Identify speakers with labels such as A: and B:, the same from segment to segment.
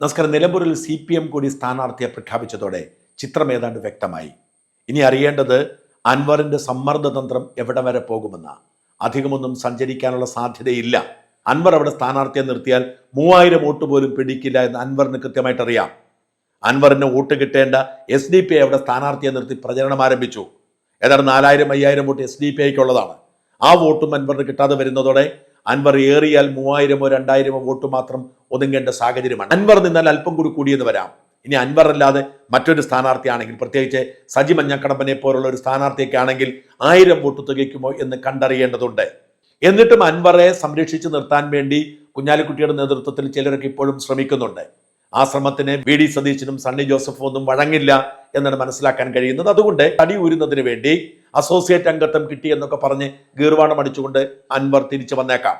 A: നമസ്കാരം. നിലമ്പൂരിൽ C P M കൂടി സ്ഥാനാർത്ഥിയെ പ്രഖ്യാപിച്ചതോടെ ചിത്രം ഏതാണ്ട് വ്യക്തമായി. ഇനി അറിയേണ്ടത് അൻവറിന്റെ സമ്മർദ്ദതന്ത്രം എവിടെ വരെ പോകുമെന്ന. അധികമൊന്നും സഞ്ചരിക്കാനുള്ള സാധ്യതയില്ല. അൻവർ അവിടെ സ്ഥാനാർത്ഥിയെ നിർത്തിയാൽ മൂവായിരം വോട്ട് പോലും പിടിക്കില്ല എന്ന് അൻവറിന് കൃത്യമായിട്ട് അറിയാം അൻവറിന് വോട്ട് കിട്ടേണ്ട എസ് ഡി പി ഐ അവിടെ സ്ഥാനാർത്ഥിയെ നിർത്തി പ്രചരണം ആരംഭിച്ചു. ഏതാണ്ട് നാലായിരം അയ്യായിരം വോട്ട് എസ് ഡി പി ഐക്കുള്ളതാണ് ആ വോട്ടും അൻവറിന് കിട്ടാതെ വരുന്നതോടെ അൻവർ ഏറിയാൽ മൂവായിരമോ രണ്ടായിരമോ വോട്ട് മാത്രം ഒതുങ്ങേണ്ട സാഹചര്യമാണ്. അൻവർ നിന്നാൽ അല്പം കൂടി കൂടിയെന്ന് വരാം. ഇനി അൻവർ അല്ലാതെ മറ്റൊരു സ്ഥാനാർത്ഥിയാണെങ്കിൽ പ്രത്യേകിച്ച് സജി മഞ്ഞക്കടമ്പനെ പോലുള്ള ഒരു സ്ഥാനാർത്ഥിയൊക്കെ ആണെങ്കിൽ ആയിരം വോട്ട് തികയ്ക്കുമോ എന്ന് കണ്ടറിയേണ്ടതുണ്ട്. എന്നിട്ടും അൻവറെ സംരക്ഷിച്ചു നിർത്താൻ വേണ്ടി കുഞ്ഞാലിക്കുട്ടിയുടെ നേതൃത്വത്തിൽ ചിലരൊക്കെ ഇപ്പോഴും ശ്രമിക്കുന്നുണ്ട്. ആ ശ്രമത്തിന് വി ഡി സതീശനും സണ്ണി ജോസഫും ഒന്നും വഴങ്ങില്ല എന്നാണ് മനസ്സിലാക്കാൻ കഴിയുന്നത്. അതുകൊണ്ട് തടി ഊരുന്നതിന് വേണ്ടി അസോസിയേറ്റ് അംഗത്വം കിട്ടി എന്നൊക്കെ പറഞ്ഞ് ഗീർവാണം അടിച്ചുകൊണ്ട് അൻവർ തിരിച്ചു വന്നേക്കാം.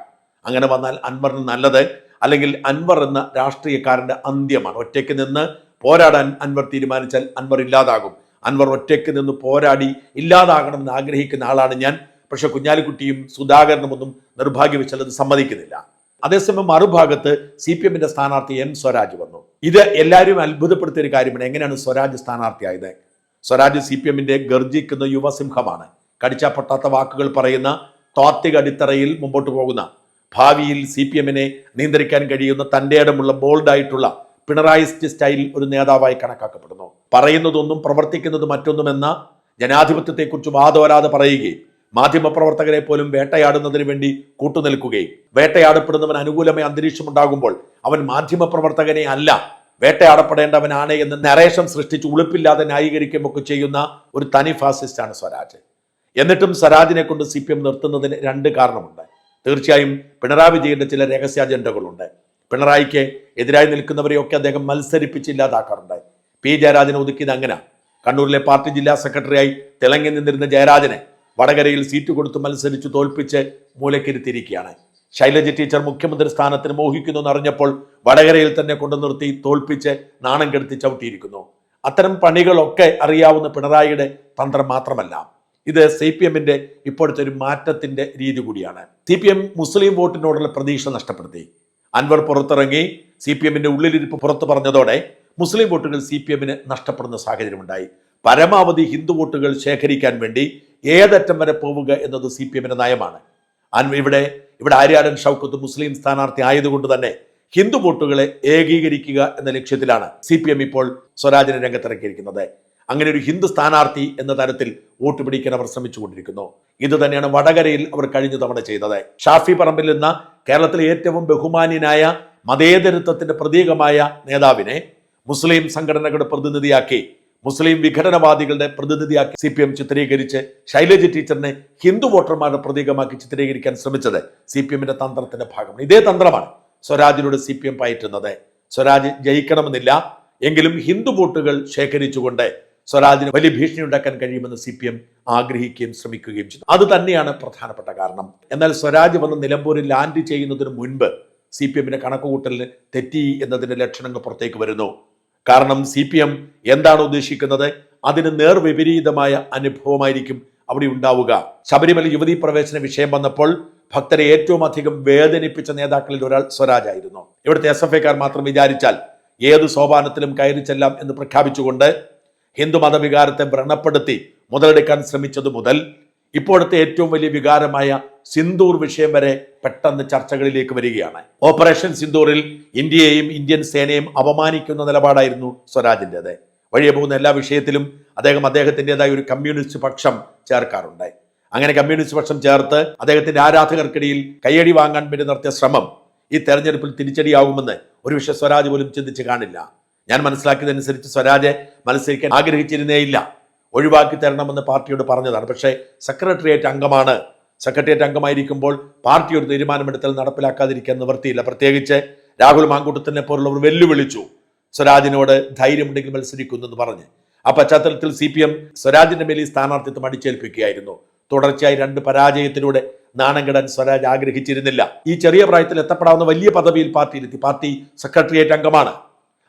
A: അങ്ങനെ വന്നാൽ അൻവറിന് നല്ലത്. അല്ലെങ്കിൽ അൻവർ എന്ന രാഷ്ട്രീയക്കാരന്റെ അന്ത്യമാണ്. ഒറ്റയ്ക്ക് നിന്ന് പോരാടാൻ അൻവർ തീരുമാനിച്ചാൽ അൻവർ ഇല്ലാതാകും. അൻവർ ഒറ്റയ്ക്ക് നിന്ന് പോരാടി ഇല്ലാതാകണമെന്ന് ആഗ്രഹിക്കുന്ന ആളാണ് ഞാൻ. പക്ഷെ കുഞ്ഞാലിക്കുട്ടിയും സുധാകരനും ഒന്നും നിർഭാഗ്യവശാൽ അത് സമ്മതിക്കുന്നില്ല. അതേസമയം മറുഭാഗത്ത് സി പി എമ്മിന്റെ സ്ഥാനാർത്ഥി എം സ്വരാജ് വന്നു. ഇത് എല്ലാവരും അത്ഭുതപ്പെടുത്തിയ ഒരു കാര്യമാണ്. എങ്ങനെയാണ് സ്വരാജ് സ്ഥാനാർത്ഥിയായത്? സ്വരാജ് സി പി എമ്മിന്റെ ഗർജിക്കുന്ന യുവസിംഹമാണ്. കടിച്ച പൊട്ടാത്ത വാക്കുകൾ പറയുന്ന താത്വിക അടിത്തറയിൽ മുമ്പോട്ട് പോകുന്ന ഭാവിയിൽ സി പി എമ്മിനെ നിയന്ത്രിക്കാൻ കഴിയുന്ന തന്റെ ഇടമുള്ള ബോൾഡായിട്ടുള്ള പിണറായിസ്റ്റ് സ്റ്റൈൽ ഒരു നേതാവായി കണക്കാക്കപ്പെടുന്നു. പറയുന്നതൊന്നും പ്രവർത്തിക്കുന്നത് മറ്റൊന്നുമെന്ന ജനാധിപത്യത്തെക്കുറിച്ച് വാദോരാതെ പറയുകയും മാധ്യമപ്രവർത്തകരെ പോലും വേട്ടയാടുന്നതിന് വേണ്ടി കൂട്ടുനിൽക്കുകയും വേട്ടയാടപ്പെടുന്നവൻ അനുകൂലമായ അന്തരീക്ഷം ഉണ്ടാകുമ്പോൾ അവൻ മാധ്യമപ്രവർത്തകനെ അല്ല വേട്ടയാടപ്പെടേണ്ടവനാണ് എന്ന് നരേഷം സൃഷ്ടിച്ച് ഉളുപ്പില്ലാതെ ന്യായീകരിക്കുകയൊക്കെ ചെയ്യുന്ന ഒരു തനി ഫാസിസ്റ്റാണ് സ്വരാജ്. എന്നിട്ടും സ്വരാജിനെ കൊണ്ട് സി പി എം നിർത്തുന്നതിന് രണ്ട് കാരണമുണ്ട്. തീർച്ചയായും പിണറായി വിജയന്റെ ചില രഹസ്യ അജണ്ടകളുണ്ട്. പിണറായിക്ക് എതിരായി നിൽക്കുന്നവരെയൊക്കെ അദ്ദേഹം മത്സരിപ്പിച്ച് ഇല്ലാതാക്കാറുണ്ട്. പി ജയരാജനെ ഒതുക്കിയത് അങ്ങനെ. കണ്ണൂരിലെ പാർട്ടി ജില്ലാ സെക്രട്ടറിയായി തിളങ്ങി നിന്നിരുന്ന ജയരാജനെ വടകരയിൽ സീറ്റ് കൊടുത്ത് മത്സരിച്ച് തോൽപ്പിച്ച് മൂലക്കിരുത്തിയിരിക്കുകയാണ്. ശൈലജ ടീച്ചർ മുഖ്യമന്ത്രി സ്ഥാനത്തിന് മോഹിക്കുന്നു എന്നറിഞ്ഞപ്പോൾ വടകരയിൽ തന്നെ കൊണ്ടു നിർത്തി തോൽപ്പിച്ച് നാണം കെടുത്തി ചവിട്ടിയിരിക്കുന്നു. അത്തരം പണികളൊക്കെ അറിയാവുന്ന പിണറായിയുടെ തന്ത്രം മാത്രമല്ല. ഇത് സി പി എമ്മിന്റെ ഇപ്പോഴത്തെ ഒരു മാറ്റത്തിന്റെ രീതി കൂടിയാണ്. സി പി എം മുസ്ലിം വോട്ടിനോടുള്ള പ്രതീക്ഷ നഷ്ടപ്പെടുത്തി. അൻവർ പുറത്തിറങ്ങി സി പി എമ്മിന്റെ ഉള്ളിലിരിപ്പ് പുറത്തു പറഞ്ഞതോടെ മുസ്ലിം വോട്ടുകൾ സി പി എമ്മിന് നഷ്ടപ്പെടുന്ന സാഹചര്യമുണ്ടായി. പരമാവധി ഹിന്ദു വോട്ടുകൾ ശേഖരിക്കാൻ വേണ്ടി ഏതറ്റം വരെ പോവുക എന്നത് സി പി എമ്മിന്റെ നയമാണ്. ഇവിടെ ഇവിടെ ആര്യാടൻ ഷൗക്കത്ത് മുസ്ലിം സ്ഥാനാർത്ഥി ആയതുകൊണ്ട് തന്നെ ഹിന്ദു വോട്ടുകളെ ഏകീകരിക്കുക എന്ന ലക്ഷ്യത്തിലാണ് സി പി എം ഇപ്പോൾ സ്വരാജിനെ രംഗത്തിറക്കിയിരിക്കുന്നത്. അങ്ങനെ ഒരു ഹിന്ദു സ്ഥാനാർത്ഥി എന്ന തരത്തിൽ വോട്ട് പിടിക്കാൻ അവർ ശ്രമിച്ചുകൊണ്ടിരിക്കുന്നു. ഇത് തന്നെയാണ് വടകരയിൽ അവർ കഴിഞ്ഞ തവണ ചെയ്തത്. ഷാഫി പറമ്പിൽ എന്ന കേരളത്തിലെ ഏറ്റവും ബഹുമാന്യനായ മതേതരത്വത്തിന്റെ പ്രതീകമായ നേതാവിനെ മുസ്ലിം സംഘടനകളുടെ പ്രതിനിധിയാക്കി മുസ്ലിം വിഘടനവാദികളുടെ പ്രതിനിധിയാക്കി സി പി എം ചിത്രീകരിച്ച് ശൈലജ ടീച്ചറിനെ ഹിന്ദു വോട്ടർമാരുടെ പ്രതീകമാക്കി ചിത്രീകരിക്കാൻ ശ്രമിച്ചത് സി പി എമ്മിന്റെ തന്ത്രത്തിന്റെ ഭാഗമാണ്. ഇതേ തന്ത്രമാണ് സ്വരാജിനോട് സി പി എം പയറ്റുന്നത്. സ്വരാജ് ജയിക്കണമെന്നില്ല എങ്കിലും ഹിന്ദു വോട്ടുകൾ ശേഖരിച്ചുകൊണ്ട് സ്വരാജിന് വലിയ ഭീഷണി ഉണ്ടാക്കാൻ കഴിയുമെന്ന് സി പി എം ആഗ്രഹിക്കുകയും ശ്രമിക്കുകയും ചെയ്തു. അത് തന്നെയാണ് പ്രധാനപ്പെട്ട കാരണം. എന്നാൽ സ്വരാജ് വന്ന് നിലമ്പൂരിൽ ലാൻഡ് ചെയ്യുന്നതിന് മുൻപ് സി പി എമ്മിന്റെ കണക്കുകൂട്ടലിന് തെറ്റി എന്നതിന്റെ ലക്ഷണങ്ങൾ പുറത്തേക്ക് വരുന്നു. കാരണം സി പി എം എന്താണ് ഉദ്ദേശിക്കുന്നത്? അതിന് നേർവിപരീതമായ അനുഭവമായിരിക്കും അവിടെ ഉണ്ടാവുക. ശബരിമല യുവതി പ്രവേശന വിഷയം വന്നപ്പോൾ ഭക്തരെ ഏറ്റവും അധികം വേദനിപ്പിച്ച നേതാക്കളിൽ ഒരാൾ സ്വരാജായിരുന്നു. ഇവിടുത്തെ എസ് എഫ് ഐക്കാർ മാത്രം വിചാരിച്ചാൽ ഏത് സോപാനത്തിലും കയറി ചെല്ലാം എന്ന് പ്രഖ്യാപിച്ചുകൊണ്ട് ഹിന്ദു മതവികാരത്തെ വ്രണപ്പെടുത്തി മുതലെടുക്കാൻ ശ്രമിച്ചതു മുതൽ ഇപ്പോഴത്തെ ഏറ്റവും വലിയ വികാരമായ സിന്ദൂർ വിഷയം വരെ പെട്ടെന്ന് ചർച്ചകളിലേക്ക് വരികയാണ്. ഓപ്പറേഷൻ സിന്ദൂറിൽ ഇന്ത്യയെയും ഇന്ത്യൻ സേനയും അപമാനിക്കുന്ന നിലപാടായിരുന്നു സ്വരാജിന്റെത്. വഴിയെ പോകുന്ന എല്ലാ വിഷയത്തിലും അദ്ദേഹം അദ്ദേഹത്തിന്റെതായ ഒരു കമ്മ്യൂണിസ്റ്റ് പക്ഷം ചേർക്കാറുണ്ട്. അങ്ങനെ കമ്മ്യൂണിസ്റ്റ് പക്ഷം ചേർത്ത് അദ്ദേഹത്തിന്റെ ആരാധകർക്കിടയിൽ കയ്യടി വാങ്ങാൻ വേണ്ടി നടത്തിയ ശ്രമം ഈ തെരഞ്ഞെടുപ്പിൽ തിരിച്ചടിയാകുമെന്ന് ഒരു പക്ഷേ സ്വരാജ് പോലും ചിന്തിച്ച് കാണില്ല. ഞാൻ മനസ്സിലാക്കിയതനുസരിച്ച് സ്വരാജ് മത്സരിക്കാൻ ആഗ്രഹിച്ചിരുന്നേയില്ല. ഒഴിവാക്കി തരണമെന്ന് പാർട്ടിയോട് പറഞ്ഞതാണ്. പക്ഷേ സെക്രട്ടേറിയറ്റ് അംഗമാണ്. സെക്രട്ടേറിയറ്റ് അംഗമായിരിക്കുമ്പോൾ പാർട്ടി ഒരു തീരുമാനമെടുത്താൽ നടപ്പിലാക്കാതിരിക്കാൻ നിവർത്തിയില്ല പ്രത്യേകിച്ച് രാഹുൽ മാങ്കൂട്ടത്തിനെ പോലുള്ളവർ വെല്ലുവിളിച്ചു. സ്വരാജിനോട് ധൈര്യമുണ്ടെങ്കിൽ മത്സരിക്കുന്നു എന്ന് പറഞ്ഞ്. ആ പശ്ചാത്തലത്തിൽ സി പി എം സ്വരാജിന്റെ മേലിൽ സ്ഥാനാർത്ഥിത്വം അടിച്ചേൽപ്പിക്കുകയായിരുന്നു. തുടർച്ചയായി രണ്ട് പരാജയത്തിലൂടെ നാണം കെടാൻ സ്വരാജ് ആഗ്രഹിച്ചിരുന്നില്ല. ഈ ചെറിയ പ്രായത്തിൽ എത്തപ്പെടാവുന്ന വലിയ പദവിയിൽ പാർട്ടിയിലെത്തി. പാർട്ടി സെക്രട്ടേറിയറ്റ് അംഗമാണ്.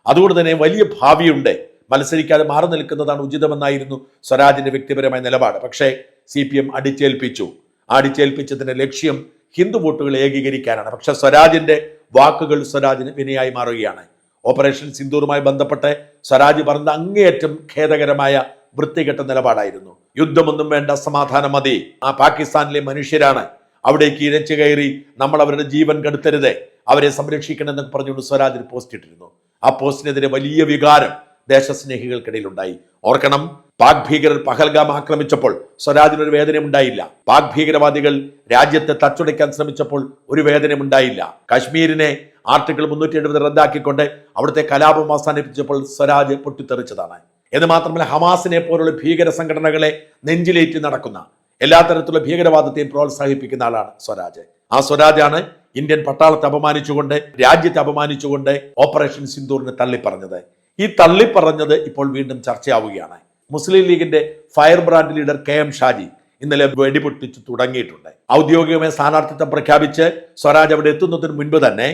A: അതുകൊണ്ട് തന്നെ വലിയ ഭാവിയുണ്ട്. മത്സരിക്കാതെ മാറി നിൽക്കുന്നതാണ് ഉചിതമെന്നായിരുന്നു സ്വരാജിന്റെ വ്യക്തിപരമായ നിലപാട്. പക്ഷേ സി പി എം അടിച്ചേൽപ്പിച്ചു. അടിച്ചേൽപ്പിച്ചതിന്റെ ലക്ഷ്യം ഹിന്ദു വോട്ടുകൾ ഏകീകരിക്കാനാണ്. പക്ഷെ സ്വരാജിന്റെ വാക്കുകൾ സ്വരാജിന് വിനയായി മാറുകയാണ്. ഓപ്പറേഷൻ സിന്ദൂറുമായി ബന്ധപ്പെട്ട് സ്വരാജ് പറഞ്ഞ അങ്ങേയറ്റം ഖേദകരമായ വൃത്തികെട്ട നിലപാടായിരുന്നു. യുദ്ധമൊന്നും വേണ്ട സമാധാനം മതി. ആ പാകിസ്ഥാനിലെ മനുഷ്യരാണ്. അവിടേക്ക് ഇരച്ചു കയറി നമ്മൾ അവരുടെ ജീവൻ കെടുത്തരുത്. അവരെ സംരക്ഷിക്കണമെന്നൊക്കെ പറഞ്ഞുകൊണ്ട് സ്വരാജിന് പോസ്റ്റ് ഇട്ടിരുന്നു. ആ പോസ്റ്റിനെതിരെ വലിയ വികാരം. ദേശസ്നേഹികൾക്കിടയിൽ ഉണ്ടായി ഓർക്കണം പാക് ഭീകരർ പഹൽഗാം ആക്രമിച്ചപ്പോൾ സ്വരാജിന് ഒരു വേദന ഉണ്ടായില്ല. പാക് ഭീകരവാദികൾ രാജ്യത്തെ തച്ചുടയ്ക്കാൻ ശ്രമിച്ചപ്പോൾ ഒരു വേദന ഉണ്ടായില്ല. കാശ്മീരിനെ ആർട്ടിക്കിൾ മുന്നൂറ്റി എഴുപത് റദ്ദാക്കിക്കൊണ്ട് അവിടുത്തെ കലാപം അവസാനിപ്പിച്ചപ്പോൾ സ്വരാജ് പൊട്ടിത്തെറിച്ചതാണ്. എന്ന് മാത്രമല്ല ഹമാസിനെ പോലുള്ള ഭീകര സംഘടനകളെ നെഞ്ചിലേറ്റി നടക്കുന്ന എല്ലാ തരത്തിലുള്ള ഭീകരവാദത്തെയും പ്രോത്സാഹിപ്പിക്കുന്ന ആളാണ് സ്വരാജ്. ആ സ്വരാജാണ് ഇന്ത്യൻ പട്ടാളത്തെ അപമാനിച്ചുകൊണ്ട് രാജ്യത്തെ അപമാനിച്ചുകൊണ്ട് ഓപ്പറേഷൻ സിന്ദൂറിനെ തള്ളിപ്പറഞ്ഞത്. ഈ തള്ളിപ്പറഞ്ഞത് ഇപ്പോൾ വീണ്ടും ചർച്ചയാവുകയാണ്. മുസ്ലിം ലീഗിന്റെ fire brand leader K M Shaji ഇന്നലെ വെടിപൊട്ടിച്ച് തുടങ്ങിയിട്ടുണ്ട്. ഔദ്യോഗികമായ സ്ഥാനാർത്ഥിത്വം പ്രഖ്യാപിച്ച് സ്വരാജ് അവിടെ എത്തുന്നതിന് മുൻപ് തന്നെ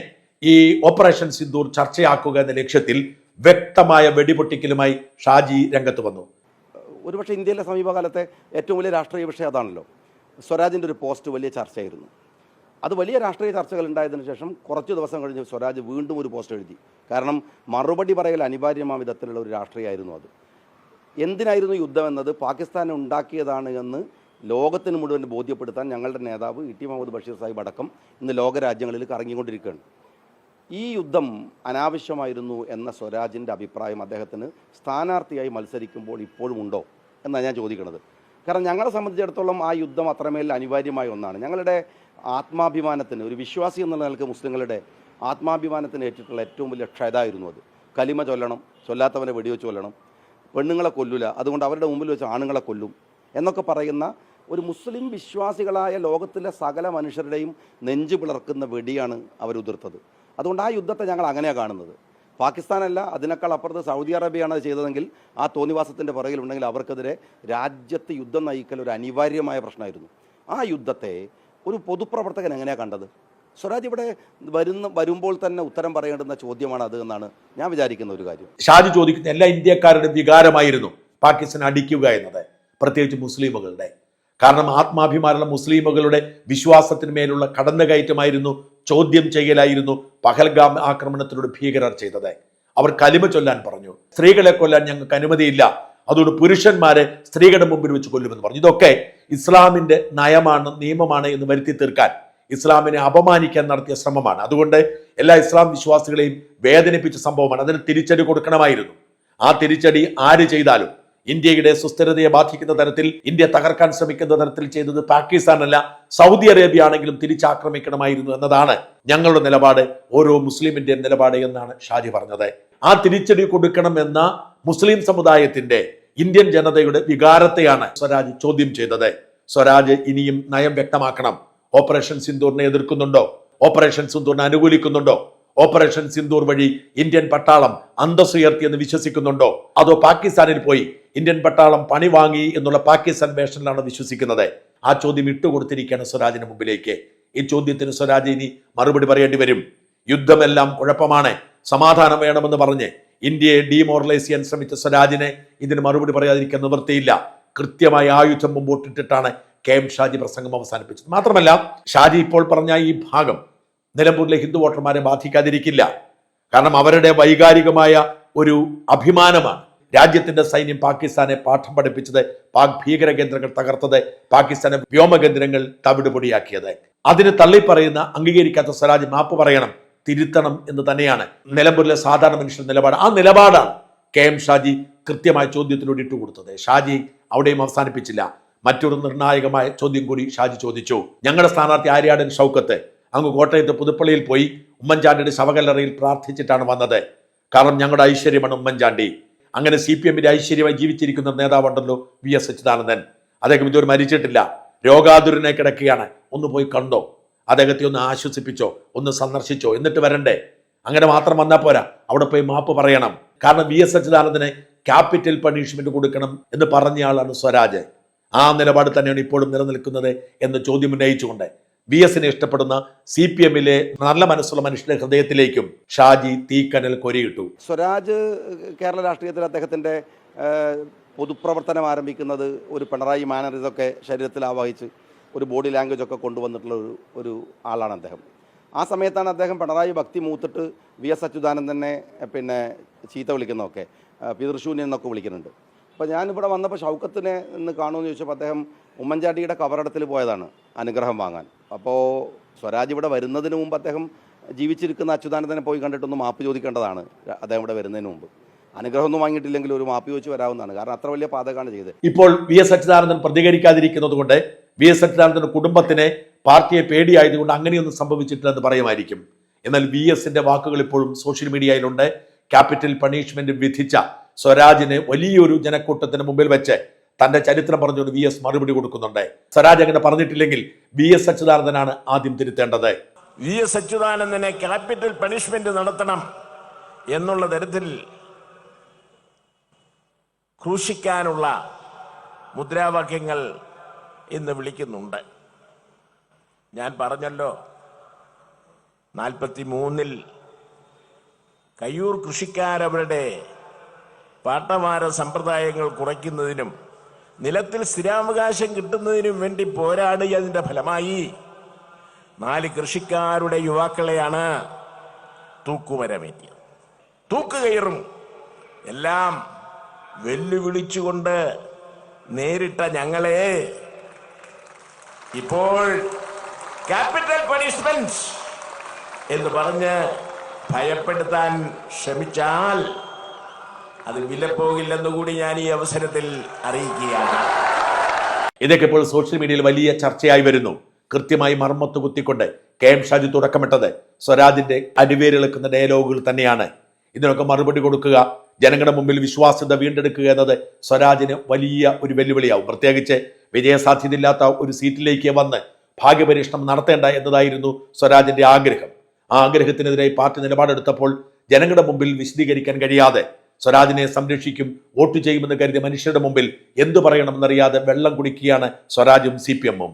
A: ഈ ഓപ്പറേഷൻ സിന്ദൂർ ചർച്ചയാക്കുക എന്ന ലക്ഷ്യത്തിൽ വ്യക്തമായ വെടിപൊട്ടിക്കലുമായി ഷാജി രംഗത്ത് വന്നു.
B: ഒരുപക്ഷെ ഇന്ത്യയിലെ സമീപകാലത്തെ ഏറ്റവും വലിയ രാഷ്ട്രീയ വിഷയം അതാണല്ലോ. സ്വരാജിന്റെ ഒരു പോസ്റ്റ് വലിയ ചർച്ചയായിരുന്നു. അത് വലിയ രാഷ്ട്രീയ ചർച്ചകൾ ഉണ്ടായതിനു ശേഷം കുറച്ച് ദിവസം കഴിഞ്ഞ് സ്വരാജ് വീണ്ടും ഒരു പോസ്റ്റ് എഴുതി. കാരണം മറുപടി പറയൽ അനിവാര്യമായ വിധത്തിലുള്ള ഒരു രാഷ്ട്രീയമായിരുന്നു അത്. എന്തിനായിരുന്നു യുദ്ധം എന്നത്? പാകിസ്ഥാനെ ഉണ്ടാക്കിയതാണ് എന്ന് ലോകത്തിന് മുഴുവൻ ബോധ്യപ്പെടുത്താൻ ഞങ്ങളുടെ നേതാവ് ഇ ടി മുഹമ്മദ് ബഷീർ സാഹിബ് അടക്കം ഇന്ന് ലോകരാജ്യങ്ങളിൽ കറങ്ങിക്കൊണ്ടിരിക്കുകയാണ്. ഈ യുദ്ധം അനാവശ്യമായിരുന്നു എന്ന സ്വരാജിന്റെ അഭിപ്രായം അദ്ദേഹത്തിന് സ്ഥാനാർത്ഥിയായി മത്സരിക്കുമ്പോൾ ഇപ്പോഴും ഉണ്ടോ എന്നാണ് ഞാൻ ചോദിക്കുന്നത് കാരണം ഞങ്ങളെ സംബന്ധിച്ചിടത്തോളം ആ യുദ്ധം അത്രമേൽ അനിവാര്യമായ ഒന്നാണ്. ഞങ്ങളുടെ ആത്മാഭിമാനത്തിന് ഒരു വിശ്വാസി എന്നുള്ള നിലയ്ക്ക് മുസ്ലിങ്ങളുടെ ആത്മാഭിമാനത്തിന് ഏറ്റിട്ടുള്ള ഏറ്റവും വലിയ ക്ഷയതായിരുന്നു അത്. കലിമ ചൊല്ലണം ചൊല്ലാത്തവനെ വെടിവെച്ച് കൊല്ലണം പെണ്ണുങ്ങളെ കൊല്ലില്ല അതുകൊണ്ട് അവരുടെ മുമ്പിൽ വെച്ച് ആണുങ്ങളെ കൊല്ലും എന്നൊക്കെ പറയുന്ന ഒരു മുസ്ലിം വിശ്വാസികളായ ലോകത്തിലെ സകല മനുഷ്യരുടെയും നെഞ്ചു പിളർക്കുന്ന വെടിയാണ് അവരുതിർത്തത്. അതുകൊണ്ട് ആ യുദ്ധത്തെ ഞങ്ങൾ അങ്ങനെയാണ് കാണുന്നത്. പാകിസ്ഥാനല്ല അതിനേക്കാൾ അപ്പുറത്ത് സൗദി അറേബ്യയാണ് അത് ചെയ്തതെങ്കിൽ ആ തോന്നിവാസത്തിന്റെ പുറകിലുണ്ടെങ്കിൽ അവർക്കെതിരെ രാജ്യത്ത് യുദ്ധം നയിക്കൽ ഒരു അനിവാര്യമായ പ്രശ്നമായിരുന്നു. ആ യുദ്ധത്തെ ഒരു പൊതുപ്രവർത്തകൻ എങ്ങനെയാണ് കണ്ടത്? സ്വരാജ് ഇവിടെ വരുന്ന വരുമ്പോൾ തന്നെ ഉത്തരം പറയേണ്ടുന്ന ചോദ്യമാണ് അത് എന്നാണ് ഞാൻ വിചാരിക്കുന്ന ഒരു കാര്യം.
A: ഷാജി ചോദിക്കുന്ന എല്ലാ ഇന്ത്യക്കാരുടെ വികാരമായിരുന്നു പാകിസ്ഥാൻ അടിക്കുക എന്നത് പ്രത്യേകിച്ച് മുസ്ലിമുകളുടെ. കാരണം ആത്മാഭിമാനമുള്ള മുസ്ലിമുകളുടെ വിശ്വാസത്തിന് മേലുള്ള കടന്നുകയറ്റമായിരുന്നു ചോദ്യം ചെയ്യലായിരുന്നു പഹൽഗാം ആക്രമണത്തിലൂടെ ഭീകരർ ചെയ്തത്. അവർ കലിമ ചൊല്ലാൻ പറഞ്ഞു. സ്ത്രീകളെ കൊല്ലാൻ ഞങ്ങൾക്ക് അനുമതിയില്ല. അതുകൊണ്ട് പുരുഷന്മാരെ സ്ത്രീകളുടെ മുമ്പിൽ വെച്ച് കൊല്ലുമെന്ന് പറഞ്ഞു. ഇതൊക്കെ ഇസ്ലാമിന്റെ നയമാണ് നിയമമാണ് എന്ന് വരുത്തി തീർക്കാൻ ഇസ്ലാമിനെ അപമാനിക്കാൻ നടത്തിയ ശ്രമമാണ്. അതുകൊണ്ട് എല്ലാ ഇസ്ലാം വിശ്വാസികളെയും വേദനിപ്പിച്ച സംഭവമാണ്. അതിന് തിരിച്ചടി കൊടുക്കണമായിരുന്നു. ആ തിരിച്ചടി ആര് ചെയ്താലും ഇന്ത്യയുടെ സുസ്ഥിരതയെ ബാധിക്കുന്ന തരത്തിൽ ഇന്ത്യ തകർക്കാൻ ശ്രമിക്കുന്ന തരത്തിൽ ചെയ്തത് പാകിസ്ഥാനല്ല സൗദി അറേബ്യ ആണെങ്കിലും തിരിച്ചാക്രമിക്കണമായിരുന്നു എന്നതാണ് ഞങ്ങളുടെ നിലപാട് ഓരോ മുസ്ലിമിന്റെയും നിലപാട് എന്നാണ് ഷാജി പറഞ്ഞത്. ആ തിരിച്ചടി കൊടുക്കണം എന്ന മുസ്ലിം സമുദായത്തിന്റെ ഇന്ത്യൻ ജനതയുടെ വികാരത്തെയാണ് സ്വരാജ് ചോദ്യം ചെയ്തത്. സ്വരാജ് ഇനിയും നയം വ്യക്തമാക്കണം. ഓപ്പറേഷൻ സിന്ദൂറിനെ എതിർക്കുന്നുണ്ടോ? ഓപ്പറേഷൻ സിന്ദൂറിനെ അനുകൂലിക്കുന്നുണ്ടോ? ഓപ്പറേഷൻ സിന്ദൂർ വഴി ഇന്ത്യൻ പട്ടാളം അന്തസ്സുയർത്തിയെന്ന് വിശ്വസിക്കുന്നുണ്ടോ? അതോ പാകിസ്ഥാനിൽ പോയി ഇന്ത്യൻ പട്ടാളം പണി വാങ്ങി എന്നുള്ള പാകിസ്ഥാൻ വേഷനിലാണ് വിശ്വസിക്കുന്നത്? ആ ചോദ്യം ഇട്ടുകൊടുത്തിരിക്കുകയാണ് സ്വരാജിന് മുമ്പിലേക്ക്. ഈ ചോദ്യത്തിന് സ്വരാജ് ഇനി മറുപടി പറയേണ്ടി വരും. യുദ്ധമെല്ലാം കുഴപ്പമാണ്. സമാധാനം വേണമെന്ന് പറഞ്ഞ് ഇന്ത്യയെ ഡീമോറലൈസ് ചെയ്യാൻ ശ്രമിച്ച സ്വരാജിനെ ഇതിന് മറുപടി പറയാതിരിക്കാൻ നിവൃത്തിയില്ല. കൃത്യമായി ആയുധം മുമ്പോട്ടിട്ടിട്ടാണ് കെ എം ഷാജി പ്രസംഗം അവസാനിപ്പിച്ചത്. മാത്രമല്ല ഷാജി ഇപ്പോൾ പറഞ്ഞ ഈ ഭാഗം നിലമ്പൂരിലെ ഹിന്ദു വോട്ടർമാരെ ബാധിക്കാതിരിക്കില്ല. കാരണം അവരുടെ വൈകാരികമായ ഒരു അഭിമാനമാണ് രാജ്യത്തിന്റെ സൈന്യം പാകിസ്ഥാനെ പാഠം പഠിപ്പിച്ചത് പാക് ഭീകര കേന്ദ്രങ്ങൾ തകർത്തത് പാകിസ്ഥാനെ വ്യോമ കേന്ദ്രങ്ങൾ തവിടുപൊടിയാക്കിയത്. അതിന് തള്ളിപ്പറയുന്ന അംഗീകരിക്കാത്ത സ്വരാജ് മാപ്പ് പറയണം തിരുത്തണം എന്ന് തന്നെയാണ് നിലമ്പൂരിലെ സാധാരണ മനുഷ്യരുടെ നിലപാട്. ആ നിലപാടാണ് കെ എം ഷാജി കൃത്യമായ ചോദ്യത്തിലൂടെ ഇട്ടുകൊടുത്തത് ഷാജി അവിടെയും അവസാനിപ്പിച്ചില്ല. മറ്റൊരു നിർണായകമായ ചോദ്യം കൂടി ഷാജി ചോദിച്ചു. ഞങ്ങളുടെ സ്ഥാനാർത്ഥി ആര്യാടൻ ഷൗക്കത്ത് അങ്ങ് കോട്ടയത്ത് പുതുപ്പള്ളിയിൽ പോയി ഉമ്മൻചാണ്ടിയുടെ ശവകല്ലറയിൽ പ്രാർത്ഥിച്ചിട്ടാണ് വന്നത്. കാരണം ഞങ്ങളുടെ ഐശ്വര്യമാണ് ഉമ്മൻചാണ്ടി. അങ്ങനെ സി പി എമ്മിന്റെ ഐശ്വര്യമായി ജീവിച്ചിരിക്കുന്ന നേതാവുണ്ടല്ലോ വി എസ് അച്യുതാനന്ദൻ. അദ്ദേഹം ഇതുവരെ മരിച്ചിട്ടില്ല. രോഗാതുരനെ കിടക്കുകയാണ്. ഒന്ന് പോയി കണ്ടോ? അദ്ദേഹത്തെ ഒന്ന് ആശ്വസിപ്പിച്ചോ? ഒന്ന് സന്ദർശിച്ചോ? എന്നിട്ട് വരണ്ടേ? അങ്ങനെ മാത്രം വന്നാൽ പോരാ. അവിടെ പോയി മാപ്പ് പറയണം. കാരണം വി എസ് അച്യുതാനന്ദന് ക്യാപിറ്റൽ പണിഷ്മെന്റ് കൊടുക്കണം എന്ന് പറഞ്ഞയാളാണ് സ്വരാജ്. ആ നിലപാട് തന്നെയാണ് ഇപ്പോഴും നിലനിൽക്കുന്നത് എന്ന് ചോദ്യം ഉന്നയിച്ചുകൊണ്ട്. വി എസിനെ ഇഷ്ടപ്പെടുന്ന സി പി എമ്മിലെ നല്ല മനസ്സുള്ള മനുഷ്യരുടെ ഹൃദയത്തിലേക്കും ഷാജി തീക്കനൽ കൊരിയിട്ടു.
B: സ്വരാജ് കേരള രാഷ്ട്രീയത്തിൽ അദ്ദേഹത്തിന്റെ പൊതുപ്രവർത്തനം ആരംഭിക്കുന്നത് ഒരു പിണറായി മാനർ ഇതൊക്കെ ശരീരത്തിൽ ആവാഹിച്ച് ഒരു ബോഡി ലാംഗ്വേജ് ഒക്കെ കൊണ്ടുവന്നിട്ടുള്ള ഒരു ഒരു ആളാണ് അദ്ദേഹം. ആ സമയത്താണ് അദ്ദേഹം പിണറായി ഭക്തി മൂത്തിട്ട് വി എസ് അച്യുതാനന്ദനെ പിന്നെ ചീത്ത വിളിക്കുന്നതൊക്കെ പിതൃശൂന്യൻ എന്നൊക്കെ വിളിക്കുന്നുണ്ട്. അപ്പോൾ ഞാനിവിടെ വന്നപ്പോൾ ഷൗക്കത്തിനെ ഇന്ന് കാണുമെന്ന് ചോദിച്ചപ്പോൾ അദ്ദേഹം ഉമ്മൻചാണ്ടിയുടെ കബറടത്തിൽ പോയതാണ് അനുഗ്രഹം വാങ്ങാൻ. അപ്പോൾ സ്വരാജ് ഇവിടെ വരുന്നതിന് മുമ്പ് അദ്ദേഹം ജീവിച്ചിരിക്കുന്ന അച്യുതാനന്ദനെ പോയി കണ്ടിട്ടൊന്ന് മാപ്പ് ചോദിക്കേണ്ടതാണ് അദ്ദേഹം ഇവിടെ വരുന്നതിന് മുമ്പ്. അനുഗ്രഹമൊന്നും വാങ്ങിയിട്ടില്ലെങ്കിൽ ഒരു മാപ്പ് ചോദിച്ച് വരാവുന്നതാണ് കാരണം അത്ര വലിയ പാതകമാണ് ചെയ്തത്.
A: ഇപ്പോൾ വി എസ് അച്യുതാനന്ദൻ പ്രതികരിക്കാതിരിക്കുന്നത് കൊണ്ട് വി എസ് അച്യുതാനന്ദന്റെ കുടുംബത്തിന് പാർട്ടിയെ പേടിയായതുകൊണ്ട് അങ്ങനെയൊന്നും സംഭവിച്ചിട്ടില്ലെന്ന് പറയുമായിരിക്കും. എന്നാൽ വി എസിന്റെ വാക്കുകൾ ഇപ്പോഴും സോഷ്യൽ മീഡിയയിലുണ്ട്. ക്യാപിറ്റൽ പണിഷ്മെന്റ് വിധിച്ച സ്വരാജിന് വലിയൊരു ജനക്കൂട്ടത്തിന് മുമ്പിൽ വെച്ച് തന്റെ ചരിത്രം പറഞ്ഞുകൊണ്ട് വി എസ് മറുപടി കൊടുക്കുന്നുണ്ട്. സ്വരാജ് അങ്ങനെ പറഞ്ഞിട്ടില്ലെങ്കിൽ വി എസ് അച്യുതാനന്ദനാണ് ആദ്യം തിരുത്തേണ്ടത്.
C: വി എസ് അച്യുതാനന്ദനെ ക്യാപിറ്റൽ പണിഷ്മെന്റ് നടത്തണം എന്നുള്ള തരത്തിൽ ക്രൂശിക്കാനുള്ള മുദ്രാവാക്യങ്ങൾ ഇന്ന് വിളിക്കുന്നുണ്ട്. ഞാൻ പറഞ്ഞല്ലോ നാൽപ്പത്തി മൂന്നിൽ കയ്യൂർ കൃഷിക്കാരവരുടെ പാട്ടമാര സമ്പ്രദായങ്ങൾ കുറയ്ക്കുന്നതിനും നിലത്തിൽ സ്ഥിരാവകാശം കിട്ടുന്നതിനും വേണ്ടി പോരാടിയതിന്റെ ഫലമായി. നാല് കൃഷിക്കാരുടെ യുവാക്കളെയാണ് തൂക്കുമരമേറ്റിയത്. തൂക്കുകയറും എല്ലാം വെല്ലുവിളിച്ചുകൊണ്ട് നേരിട്ട ഞങ്ങളെ ഇപ്പോൾ ക്യാപിറ്റൽ പണിഷ്മെന്റ് എന്ന് പറഞ്ഞ് ഭയപ്പെടുത്താൻ ശ്രമിച്ചാൽ അത് വിലപ്പോകില്ലെന്ന് കൂടി ഞാൻ ഈ അവസരത്തിൽ അറിയിക്കുകയാണ്.
A: ഇതൊക്കെ ഇപ്പോൾ സോഷ്യൽ മീഡിയയിൽ വലിയ ചർച്ചയായി വരുന്നു. കൃത്യമായി മർമ്മത്ത് കുത്തിക്കൊണ്ട് കെ എം ഷാജി തുടക്കമിട്ടത് സ്വരാജിന്റെ അടിവേരിളക്കുന്ന ഡയലോഗുകൾ തന്നെയാണ്. ഇതിനൊക്കെ മറുപടി കൊടുക്കുക ജനങ്ങളുടെ മുമ്പിൽ വിശ്വാസ്യത വീണ്ടെടുക്കുക എന്നത് സ്വരാജിന് വലിയ ഒരു വെല്ലുവിളിയാവും. പ്രത്യേകിച്ച് വിജയസാധ്യതയില്ലാത്ത ഒരു സീറ്റിലേക്ക് വന്ന് ഭാഗ്യപരീക്ഷണം നടത്തേണ്ട എന്നതായിരുന്നു സ്വരാജിന്റെ ആഗ്രഹം. ആ ആഗ്രഹത്തിനെതിരെ പാർട്ടി നിലപാടെടുത്തപ്പോൾ ജനങ്ങളുടെ മുമ്പിൽ വിശദീകരിക്കാൻ കഴിയാതെ സ്വരാജിനെ സംരക്ഷിക്കും വോട്ട് ചെയ്യുമെന്ന് കരുതിയ മനുഷ്യരുടെ മുമ്പിൽ എന്തു പറയണമെന്നറിയാതെ വെള്ളം കുടിക്കുകയാണ് സ്വരാജും സി പി എമ്മും.